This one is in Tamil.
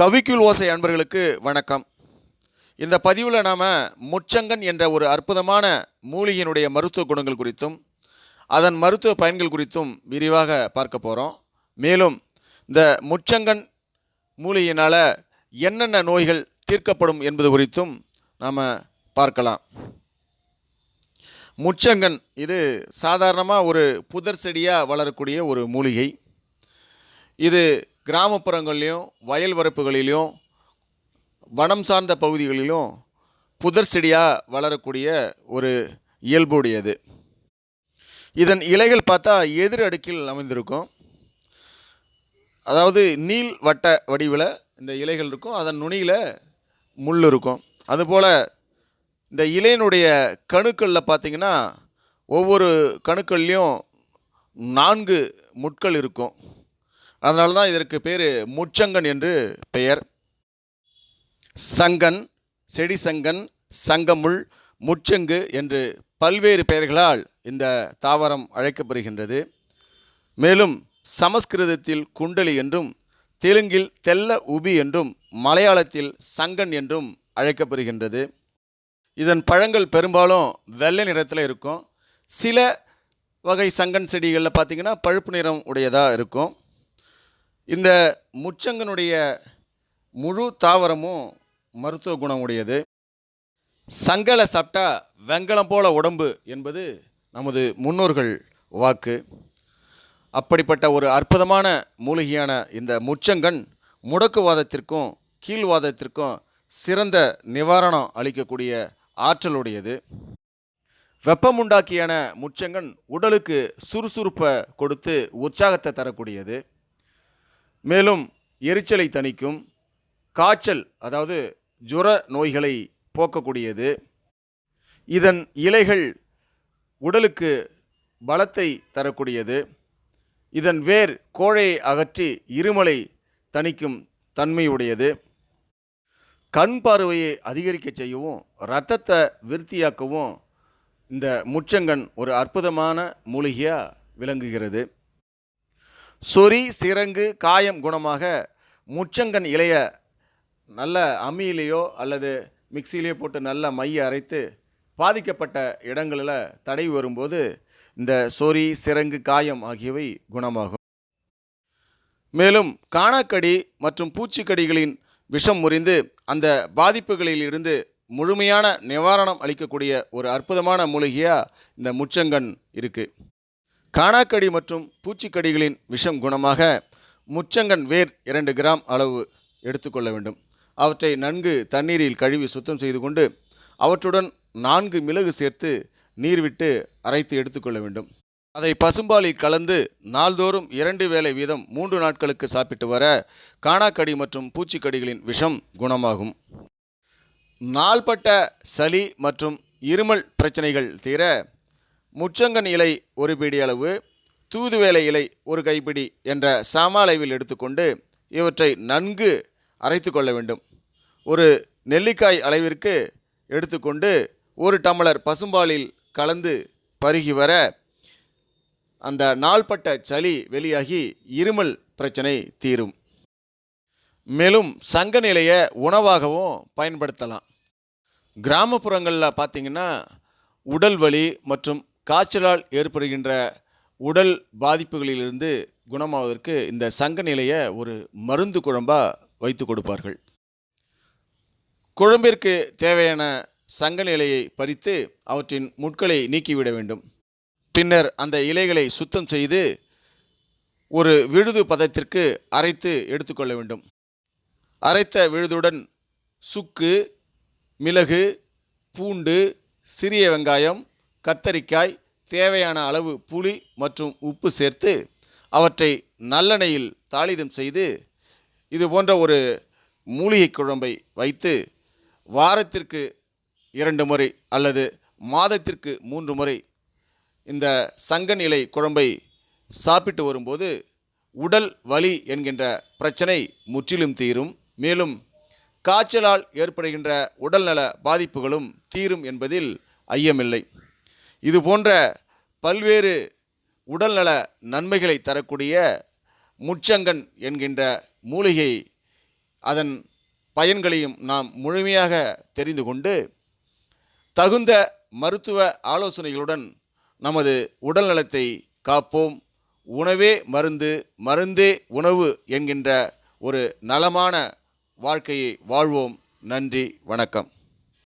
கவிக்குள் ஓசை அன்பர்களுக்கு வணக்கம். இந்த பதிவில் நாம் முச்சங்கன் என்ற ஒரு அற்புதமான மூலிகையினுடைய மருத்துவ குணங்கள் குறித்தும் அதன் மருத்துவ பயன்கள் குறித்தும் விரிவாக பார்க்க போகிறோம் மேலும் இந்த முச்சங்கன் மூலிகையினால் என்னென்ன நோய்கள் தீர்க்கப்படும் என்பது குறித்தும் நாம் பார்க்கலாம். முச்சங்கன் இது சாதாரணமாக ஒரு புதர் செடியாக வளரக்கூடிய ஒரு மூலிகை. இது கிராமப்புறங்கள்லையும் வயல் வரப்புகளிலும் வனம் சார்ந்த பகுதிகளிலும் புதர் செடியாக வளரக்கூடிய ஒரு இயல்புடையது இதன் இலைகள் பார்த்தா எதிர் அடுக்கில் அமைந்திருக்கும். அதாவது நீள் வட்ட வடிவில் இந்த இலைகள் இருக்கும். அதன் நுனியில் முள் இருக்கும். அதுபோல் இந்த இலையினுடைய கணுக்களில் பார்த்தீங்கன்னா ஒவ்வொரு கணுக்கள்லேயும் நான்கு முட்கள் இருக்கும். அதனால தான் இதற்கு பேர் முச்சங்கன் என்று பெயர். சங்கன் செடி சங்கன் சங்கமுள் முச்சங்கு என்று பல்வேறு பெயர்களால் இந்த தாவரம் அழைக்கப்படுகின்றது. மேலும் சமஸ்கிருதத்தில் குண்டலி என்றும் தெலுங்கில் தெல்ல உபி என்றும் மலையாளத்தில் சங்கன் என்றும் அழைக்கப்படுகின்றது. இதன் பழங்கள் பெரும்பாலும் வெள்ளை நிறத்தில் இருக்கும். சில வகை சங்கன் செடிகளில் பார்த்திங்கன்னா பழுப்பு நிறம் உடையதாக இருக்கும். இந்த முச்சங்கனுடைய முழு தாவரமும் மருத்துவ குணம் உடையது சங்கலை சாப்பிட்டா வெங்கலம் போல உடம்பு என்பது நமது முன்னோர்கள் வாக்கு. அப்படிப்பட்ட ஒரு அற்புதமான மூலிகையான இந்த முச்சங்கன் முடக்குவாதத்திற்கும் கீழ்வாதத்திற்கும் சிறந்த நிவாரணம் அளிக்கக்கூடிய ஆற்றலுடையது. வெப்பமுண்டாக்கியான முச்சங்கன் உடலுக்கு சுறுசுறுப்பை கொடுத்து உற்சாகத்தை தரக்கூடியது. மேலும் எரிச்சலை தணிக்கும் காய்ச்சல் அதாவது ஜுர நோய்களை போக்கக்கூடியது. இதன் இலைகள் உடலுக்கு பலத்தை தரக்கூடியது. இதன் வேர் கோழையை அகற்றி இருமலை தணிக்கும் தன்மையுடையது. கண் பார்வையை அதிகரிக்க செய்யவும் இரத்தத்தை விருத்தியாக்கவும் இந்த முச்சங்கன் ஒரு அற்புதமான மூலிகையாக விளங்குகிறது. சொறி சிரங்கு காயம் குணமாக முச்சங்கன் இலைய நல்ல அம்மியிலேயோ அல்லது மிக்சியிலேயோ போட்டு நல்ல மைய அரைத்து பாதிக்கப்பட்ட இடங்களில் தடை வரும்போது இந்த சொறி சிரங்கு காயம் ஆகியவை குணமாகும். மேலும் காணாக்கடி மற்றும் பூச்சிக்கடிகளின் விஷம் முறிந்து அந்த பாதிப்புகளில் இருந்து முழுமையான நிவாரணம் அளிக்கக்கூடிய ஒரு அற்புதமான மூலிகையாக இந்த முச்சங்கன் இருக்குது காணாக்கடி மற்றும் பூச்சிக்கடிகளின் விஷம் குணமாக முச்சங்கன் வேர் இரண்டு கிராம் அளவு எடுத்துக்கொள்ள வேண்டும். அவற்றை நன்கு தண்ணீரில் கழுவி சுத்தம் செய்து கொண்டு அவற்றுடன் நான்கு மிளகு சேர்த்து நீர் விட்டு அரைத்து எடுத்துக்கொள்ள வேண்டும். அதை பசும்பாலில் கலந்து நாள்தோறும் இரண்டு வேளை வீதம் மூன்று நாட்களுக்கு சாப்பிட்டு வர காணாக்கடி மற்றும் பூச்சிக்கடிகளின் விஷம் குணமாகும். நாள்பட்ட சளி மற்றும் இருமல் பிரச்சனைகள் தீர முச்சங்கன் இலை ஒரு பிடி அளவு தூதுவேலை இலை ஒரு கைப்பிடி என்ற சம அளவில் எடுத்துக்கொண்டு இவற்றை நன்கு அரைத்து கொள்ள வேண்டும். ஒரு நெல்லிக்காய் அளவிற்கு எடுத்துக்கொண்டு ஒரு டம்ளர் பசும்பாலில் கலந்து பருகி வர அந்த நாள்பட்ட சளி வெளியாகி இருமல் பிரச்சனை தீரும். மேலும் சங்க நிலையை உணவாகவும் பயன்படுத்தலாம். கிராமப்புறங்களில் பார்த்திங்கன்னா உடல் வலி மற்றும் காய்ச்சலால் ஏற்படுகின்ற உடல் பாதிப்புகளிலிருந்து குணமாவதற்கு இந்த சங்க நிலையை ஒரு மருந்து குழம்பாக வைத்து கொடுப்பார்கள். குழம்பிற்கு தேவையான சங்க நிலையை பறித்து அவற்றின் முட்களை நீக்கிவிட வேண்டும். பின்னர் அந்த இலைகளை சுத்தம் செய்து ஒரு விழுது பதத்திற்கு அரைத்து எடுத்துக்கொள்ள வேண்டும். அரைத்த விழுதுடன் சுக்கு மிளகு பூண்டு சிறிய வெங்காயம் கத்தரிக்காய் தேவையான அளவு புளி மற்றும் உப்பு சேர்த்து அவற்றை நல்லெண்ணெயில் தாளிதம் செய்து இது போன்ற ஒரு மூலிகை குழம்பை வைத்து வாரத்திற்கு இரண்டு முறை அல்லது மாதத்திற்கு மூன்று முறை இந்த சங்கன் இலை குழம்பை சாப்பிட்டு வரும்போது உடல் வலி என்கின்ற பிரச்சனை முற்றிலும் தீரும். மேலும் காய்ச்சலால் ஏற்படுகின்ற உடல்நல பாதிப்புகளும் தீரும் என்பதில் ஐயமில்லை. இது போன்ற பல்வேறு உடல்நல நன்மைகளை தரக்கூடிய முச்சங்கன் என்கின்ற மூலிகை அதன் பயன்களையும் நாம் முழுமையாக தெரிந்து கொண்டு தகுந்த மருத்துவ ஆலோசனைகளுடன் நமது உடல் நலத்தை காப்போம். உணவே மருந்து மருந்தே உணவு என்கின்ற ஒரு நலமான வாழ்க்கையை வாழ்வோம். நன்றி வணக்கம்.